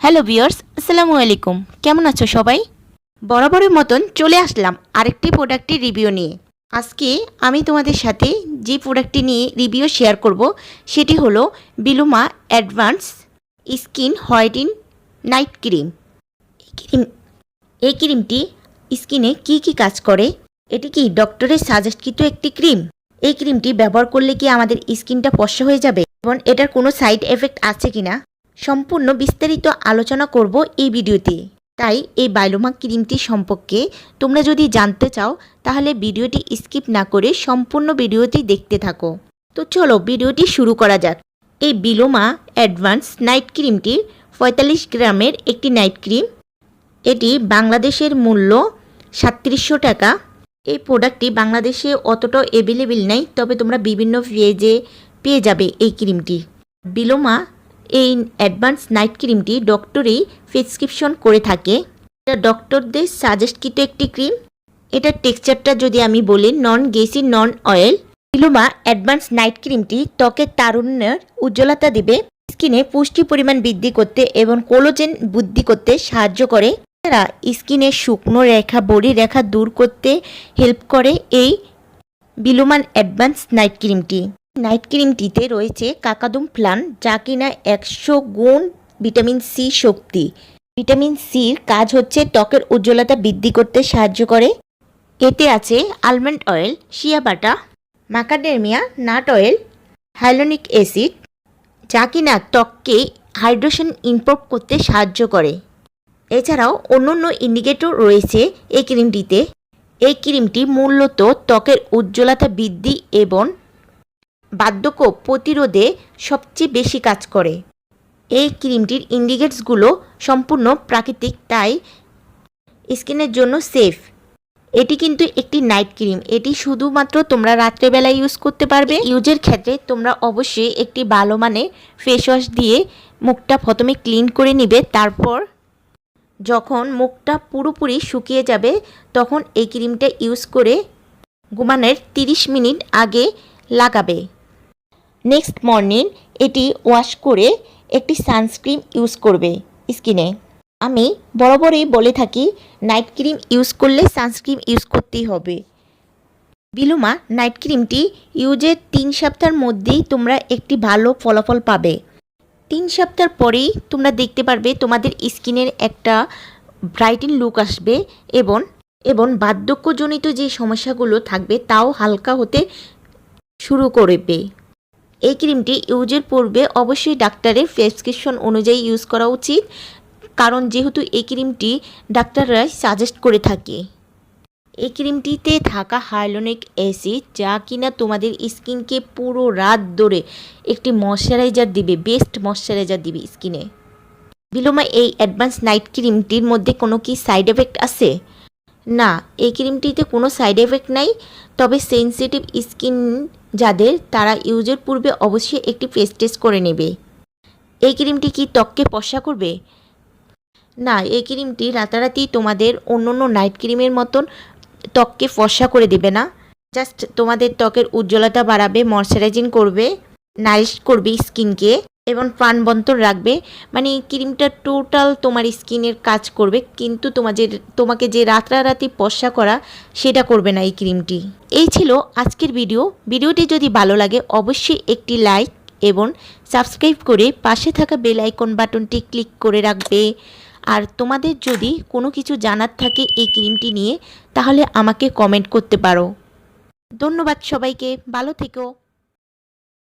Hello viewers, আসসালামু আলাইকুম। কেমন আছো সবাই? বরাবরের মতন চলে আসলাম আরেকটি প্রোডাক্টের রিভিউ নিয়ে। আজকে আমি তোমাদের সাথে যে প্রোডাক্টটি নিয়ে রিভিউ শেয়ার করব, সেটি হলো বিলুমা advance skin whitening night cream এই ক্রিম এই ক্রিমটি স্কিনে কি কি কাজ করে? এটি কি ডক্টরের সাজেস্টকৃত একটি ক্রিম এই ক্রিমটি ব্যবহার করলে কি আমাদের স্কিনটা ফর্সা হয়ে যাবে? এবং এটার কোনো সাইড এফেক্ট আছে কিনা? সম্পূর্ণ বিস্তারিত আলোচনা করব এই ভিডিওতে। তাই এই বাইলোমা ক্রিমটি সম্পর্কে তোমরা যদি জানতে চাও, তাহলে ভিডিওটি স্কিপ না করে সম্পূর্ণ ভিডিওটি দেখতে থাকো। তো চলো ভিডিওটি শুরু করা যাক। এই বিলোমা অ্যাডভান্স নাইট ক্রিমটি পঁয়তাল্লিশ গ্রামের একটি নাইট ক্রিম। এটি বাংলাদেশের মূল্য সাতত্রিশশো টাকা। এই প্রোডাক্টটি বাংলাদেশে অতটাও অ্যাভেলেবেল নেই, তবে তোমরা বিভিন্ন পেজে পেয়ে যাবে এই ক্রিমটি। বিলোমা এই অ্যাডভান্স নাইট ক্রিমটি ডক্টরেই প্রেসক্রিপশন করে থাকে। এটা ডক্টরদের সাজেস্টকৃত একটি ক্রিম। এটার টেক্সচারটা যদি আমি বলি, নন গেসি নন অয়েল। বিলোমা অ্যাডভান্স নাইট ক্রিমটি ত্বকের তারুণ্যের উজ্জ্বলতা দেবে, স্কিনে পুষ্টি পরিমাণ বৃদ্ধি করতে এবং কোলোজেন বৃদ্ধি করতে সাহায্য করে। এছাড়া স্কিনের শুকনো রেখা, বড়ি রেখা দূর করতে হেল্প করে এই বিলুমান অ্যাডভান্স নাইট ক্রিমটি। নাইট ক্রিমটিতে রয়েছে কাকাদুম প্লান যা কিনা একশো গুণ ভিটামিন সি শক্তি। ভিটামিন সির কাজ হচ্ছে ত্বকের উজ্জ্বলতা বৃদ্ধি করতে সাহায্য করে। এতে আছে almond oil shea butter macadamia nut oil hyaluronic acid যা কিনা ত্বককে হাইড্রেশন ইমপ্রুভ করতে সাহায্য করে। এছাড়াও অন্যান্য ইন্ডিকেটর রয়েছে এই ক্রিমটিতে এই ক্রিমটি মূলত ত্বকের উজ্জ্বলতা বৃদ্ধি এবং বার্ধক্য প্রতিরোধে সবচেয়ে বেশি কাজ করে। এই ক্রিমটির ইন্ডিকেটসগুলো সম্পূর্ণ প্রাকৃতিক, তাই স্কিনের জন্য সেফ। এটি কিন্তু একটি নাইট ক্রিম। এটি শুধুমাত্র তোমরা রাত্রেবেলায় ইউজ করতে পারবে। ইউজের ক্ষেত্রে তোমরা অবশ্যই একটি ভালো মানের ফেস ওয়াশ দিয়ে মুখটা প্রথমে ক্লিন করে নিবে, তারপর যখন মুখটা পুরোপুরি শুকিয়ে যাবে, তখন এই ক্রিমটা ইউজ করে ঘুমানোর তিরিশ মিনিট আগে লাগাবে। নেক্সট মর্নিং এটি ওয়াশ করে একটি সানস্ক্রিন ইউজ করবে স্কিনে আমি বরাবরই বলে থাকি নাইট ক্রিম ইউজ করলে সানস্ক্রিন ইউজ করতেই হবে। বিলুমা নাইট ক্রিমটি ইউজের তিন সপ্তাহের মধ্যেই তোমরা একটি ভালো ফলাফল পাবে। তিন সপ্তাহ পরেই তোমরা দেখতে পারবে তোমাদের স্কিনের একটা ব্রাইটেন লুক আসবে এবং এবং বার্ধক্যজনিত যে সমস্যাগুলো থাকবে তাও হালকা হতে শুরু করবে। এই ক্রিমটি ইউজের পূর্বে অবশ্যই ডাক্তারের প্রেসক্রিপশন অনুযায়ী ইউজ করা উচিত, কারণ যেহেতু এই ক্রিমটি ডাক্তাররা সাজেস্ট করে থাকে। এই ক্রিমটিতে থাকা হাইলোনিক অ্যাসিড, যা কিনা তোমাদের স্কিনকে পুরো রাত ধরে একটি ময়শ্চারাইজার দিবে, বেস্ট ময়শ্চারাইজার দিবে স্কিনে। বিলোমা, এই অ্যাডভান্স নাইট ক্রিমটির মধ্যে কোনো কি সাইড এফেক্ট আছে? না, এই ক্রিমটিতে কোনো সাইড এফেক্ট নাই, তবে সেন্সিটিভ স্কিন যাদের তারা ইউজের পূর্বে অবশ্যই একটি ফেস টেস্ট করে নেবে। এই ক্রিমটি কি ত্বককে পশা করবে? না, এই ক্রিমটি রাতারাতি তোমাদের অন্য অন্য নাইট ক্রিমের মতন ত্বককে ফর্সা করে দেবে না। জাস্ট তোমাদের ত্বকের উজ্জ্বলতা বাড়াবে ময়শ্চারাইজিং করবে নারিশ করবে স্কিনকে এবং প্রাণবন্তর রাখবে। মানে ক্রিমটা টোটাল তোমার স্কিনের কাজ করবে, কিন্তু তোমাদের, তোমাকে যে রাতারাতি পশা করা, সেটা করবে না এই ক্রিমটি। এই ছিল আজকের ভিডিও ভিডিওটি যদি ভালো লাগে, অবশ্যই একটি লাইক এবং সাবস্ক্রাইব করে পাশে থাকা বেল আইকন বাটনটি ক্লিক করে রাখবে। আর তোমাদের যদি কোনো কিছু জানার থাকে এই ক্রিমটি নিয়ে, তাহলে আমাকে কমেন্ট করতে পারো। ধন্যবাদ সবাইকে। ভালো থেকো।